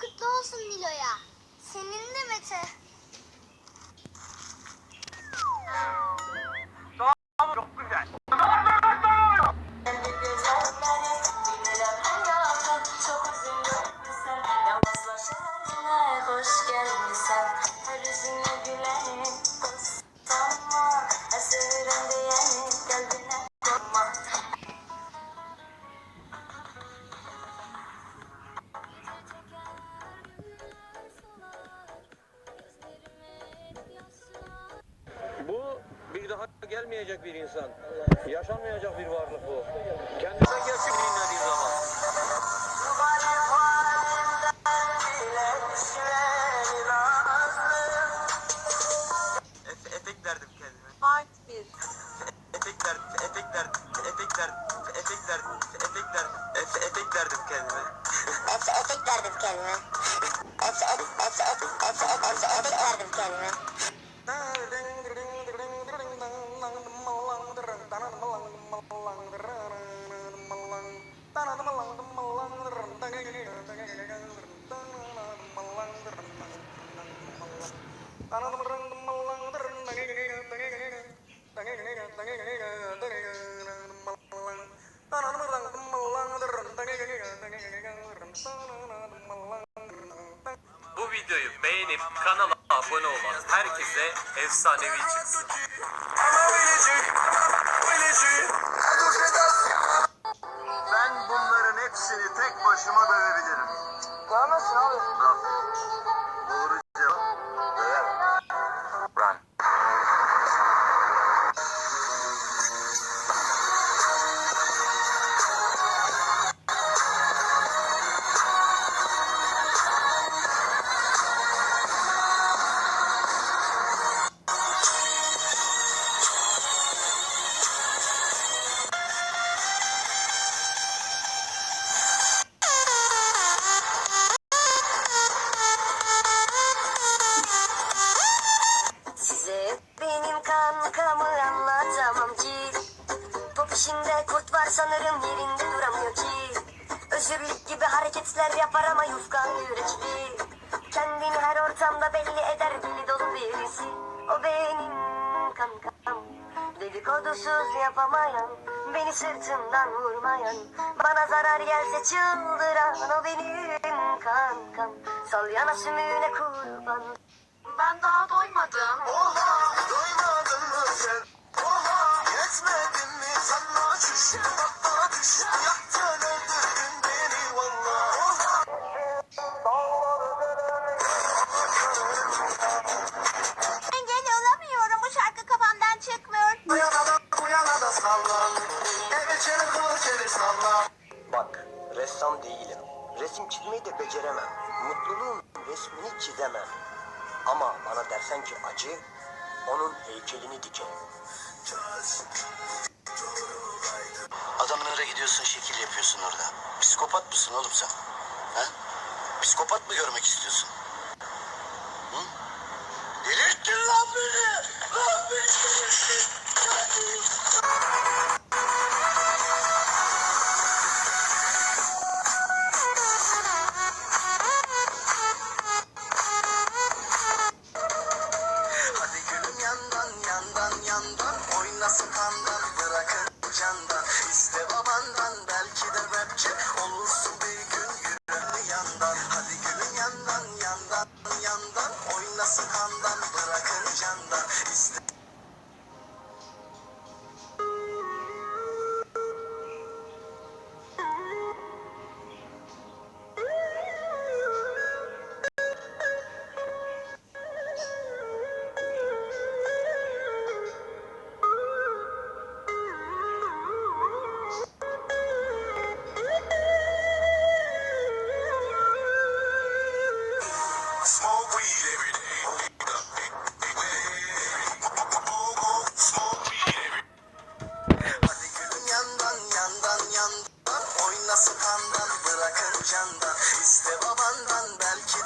kutlu olsun Nilo'ya. Senin de Mete. Gelmeyecek bir insan. Yaşanmayacak bir varlık bu. Kendinden gelsin dinlediği zaman. Etek derdim kendime. Part 1 Etek derdim, etek derdim, etek derdim, etek derdim, etek derdim, etek derdim kendime. Etek derdim kendime. Etek derdim kendime. Videoyu beğenip kanala abone olan herkese efsanevi çıksın. Ben bunların hepsini tek başıma dövebilirim. Dövmezsin abi. Aferin. Var sanırım yerinde duramıyor ki. Özürlük gibi hareketler yapar ama yufkan yürekli. Kendini her ortamda belli eder dili dolu birisi. O benim kankam Dedikodusuz yapamayan Beni sırtımdan vurmayan. Bana zarar gelse çıldıran O benim kankam Salyana sümüğüne kurban. Ben daha doymadım. Oha! Doymadın mı sen? Resim çizmeyi de beceremem. Mutluluğun resmini çizemem. Ama bana dersen ki acı, onun heykelini dikerim. Adamlara gidiyorsun şekil yapıyorsun orada. Psikopat mısın oğlum sen? Ha? Psikopat mı görmek istiyorsun? Candan İste babandan belki